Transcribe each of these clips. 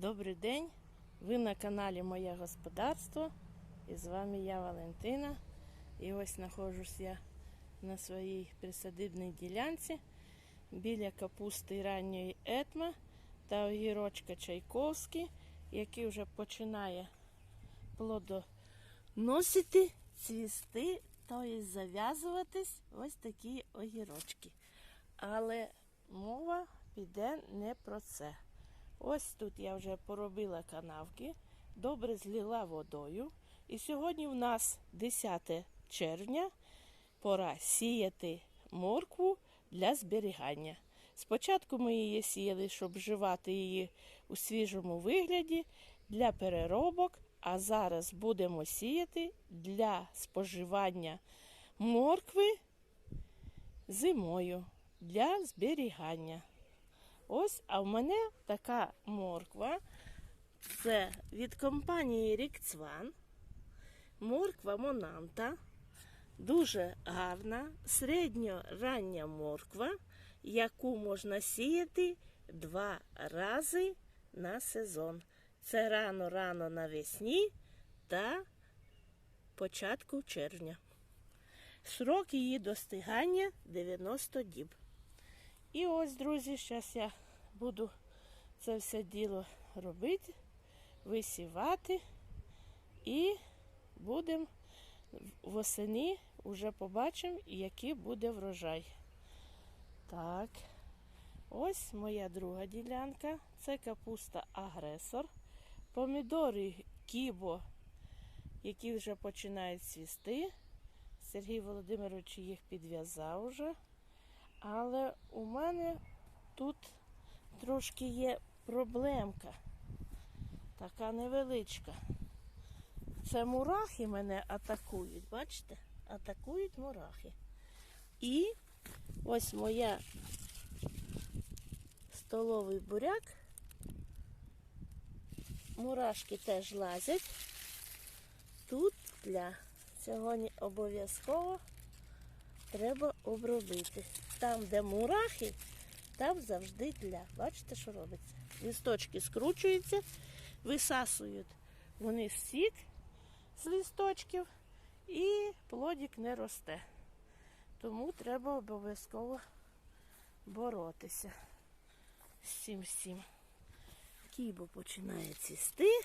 Добрий день! Ви на каналі Моє Господарство. І з вами я Валентина. І ось знаходжусь я на своїй присадибній ділянці біля капусти ранньої етма та огірочка Чайковський, який вже починає плодоносити, цвісти, тобто зав'язуватись ось такі огірочки. Але мова піде не про це. Ось тут я вже поробила канавки, добре злила водою. І сьогодні в нас 10 червня, пора сіяти моркву для зберігання. Спочатку ми її сіяли, щоб вживати її у свіжому вигляді для переробок, а зараз будемо сіяти для споживання моркви зимою для зберігання. Ось, а в мене така морква. Це від компанії Рікцван. Морква Монанта. Дуже гарна, середньорання морква, яку можна сіяти два рази на сезон. Це рано-рано навесні та початку червня. Срок її достигання 90 діб. І ось, друзі, зараз я буду це все діло робити, висівати і будемо восени вже побачимо, який буде врожай. Так, ось моя друга ділянка. Це капуста агресор. Помідори кібо, які вже починають цвісти. Сергій Володимирович їх підв'язав уже. Але у мене тут трошки є проблемка. Така невеличка. Це мурахи мене атакують, бачите? Атакують мурахи. І ось моя столовий буряк. Мурашки теж лазять. Тут для сьогодні обов'язково треба обробити. Там, де мурахи, там завжди тля. Бачите, що робиться? Лісточки скручуються, висасують вони сік з лісточків і плодик не росте. Тому треба обов'язково боротися з цим всім. Кібо починає цвісти.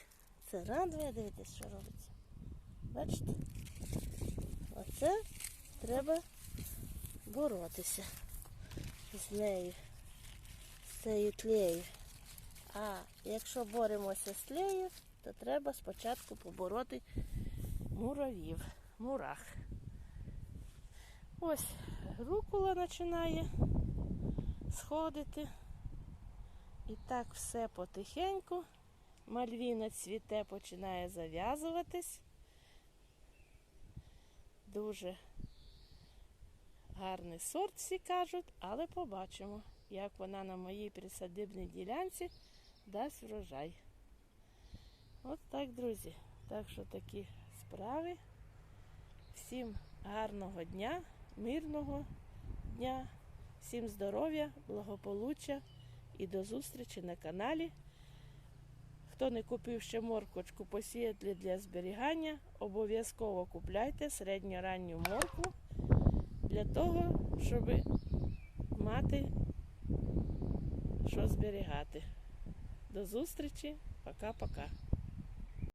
Це радує, дивитесь, що робиться. Бачите? Оце треба боротися з нею, з цією тлею. А якщо боремося з тлею, то треба спочатку побороти муравів, мурах. Ось рукула починає сходити. І так все потихеньку. Мальвіна цвіте, починає зав'язуватись. Дуже гарний сорт, всі кажуть, але побачимо, як вона на моїй присадибній ділянці дасть врожай. От так, друзі. Так що такі справи. Всім гарного дня, мирного дня, всім здоров'я, благополуччя і до зустрічі на каналі. Хто не купив ще морквочку посіяти для зберігання, обов'язково купляйте середньоранню моркву для того, щоб мати що зберігати. До зустрічі, пока-пока.